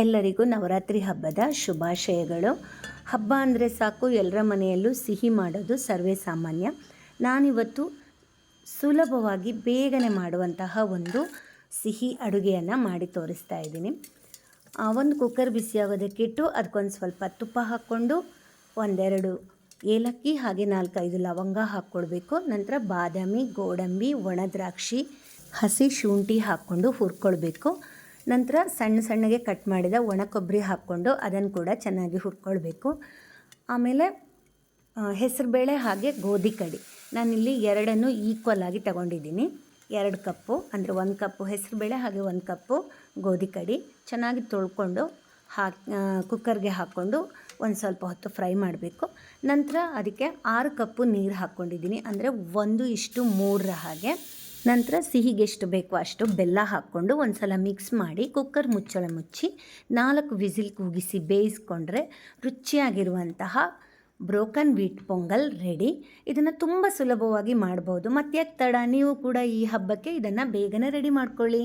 ಎಲ್ಲರಿಗೂ ನವರಾತ್ರಿ ಹಬ್ಬದ ಶುಭಾಶಯಗಳು. ಹಬ್ಬ ಅಂದರೆ ಸಾಕು, ಎಲ್ಲರ ಮನೆಯಲ್ಲೂ ಸಿಹಿ ಮಾಡೋದು ಸರ್ವೇ ಸಾಮಾನ್ಯ. ನಾನಿವತ್ತು ಸುಲಭವಾಗಿ ಬೇಗನೆ ಮಾಡುವಂತಹ ಒಂದು ಸಿಹಿ ಅಡುಗೆಯನ್ನು ಮಾಡಿ ತೋರಿಸ್ತಾ ಇದ್ದೀನಿ. ಒಂದು ಕುಕ್ಕರ್ ಬಿಸಿ ಆಗೋದಕ್ಕಿಟ್ಟು ಅದಕ್ಕೊಂದು ಸ್ವಲ್ಪ ತುಪ್ಪ ಹಾಕ್ಕೊಂಡು ಒಂದೆರಡು ಏಲಕ್ಕಿ ಹಾಗೆ ನಾಲ್ಕೈದು ಲವಂಗ ಹಾಕ್ಕೊಳ್ಬೇಕು. ನಂತರ ಬಾದಾಮಿ, ಗೋಡಂಬಿ, ಒಣ ದ್ರಾಕ್ಷಿ, ಹಸಿ ಶುಂಠಿ ಹಾಕ್ಕೊಂಡು ಹುರ್ಕೊಳ್ಬೇಕು. ನಂತರ ಸಣ್ಣ ಸಣ್ಣಗೆ ಕಟ್ ಮಾಡಿದ ಒಣ ಕೊಬ್ಬರಿ ಹಾಕ್ಕೊಂಡು ಅದನ್ನು ಕೂಡ ಚೆನ್ನಾಗಿ ಹುರ್ಕೊಳ್ಬೇಕು. ಆಮೇಲೆ ಹೆಸರುಬೇಳೆ ಹಾಗೆ ಗೋಧಿ ಕಡಿ. ನಾನಿಲ್ಲಿ ಎರಡನ್ನು ಈಕ್ವಲ್ ಆಗಿ ತಗೊಂಡಿದ್ದೀನಿ. ಎರಡು ಕಪ್ಪು, ಅಂದರೆ ಒಂದು ಕಪ್ಪು ಹೆಸರುಬೇಳೆ ಹಾಗೆ ಒಂದು ಕಪ್ಪು ಗೋಧಿ ಕಡಿ. ಚೆನ್ನಾಗಿ ತೊಳ್ಕೊಂಡು ಹಾಕಿ ಕುಕ್ಕರ್ಗೆ ಹಾಕ್ಕೊಂಡು ಒಂದು ಸ್ವಲ್ಪ ಹೊತ್ತು ಫ್ರೈ ಮಾಡಬೇಕು. ನಂತರ ಅದಕ್ಕೆ ಆರು ಕಪ್ಪು ನೀರು ಹಾಕ್ಕೊಂಡಿದ್ದೀನಿ. ಅಂದರೆ ಒಂದು ಇಷ್ಟು ಮೂರರ ಹಾಗೆ. ನಂತರ ಸಿಹಿಗೆ ಎಷ್ಟು ಬೇಕೋ ಅಷ್ಟು ಬೆಲ್ಲ ಹಾಕ್ಕೊಂಡು ಒಂದು ಸಲ ಮಿಕ್ಸ್ ಮಾಡಿ ಕುಕ್ಕರ್ ಮುಚ್ಚಳ ಮುಚ್ಚಿ ನಾಲ್ಕು ವಿಸಿಲ್ ಕೂಗಿಸಿ ಬೇಯಿಸ್ಕೊಂಡ್ರೆ ರುಚಿಯಾಗಿರುವಂತಹ ಬ್ರೋಕನ್ ವೀಟ್ ಪೊಂಗಲ್ ರೆಡಿ. ಇದನ್ನು ತುಂಬ ಸುಲಭವಾಗಿ ಮಾಡ್ಬೋದು. ಮತ್ತು ತಡ? ನೀವು ಕೂಡ ಈ ಹಬ್ಬಕ್ಕೆ ಇದನ್ನು ಬೇಗನೆ ರೆಡಿ ಮಾಡ್ಕೊಳ್ಳಿ.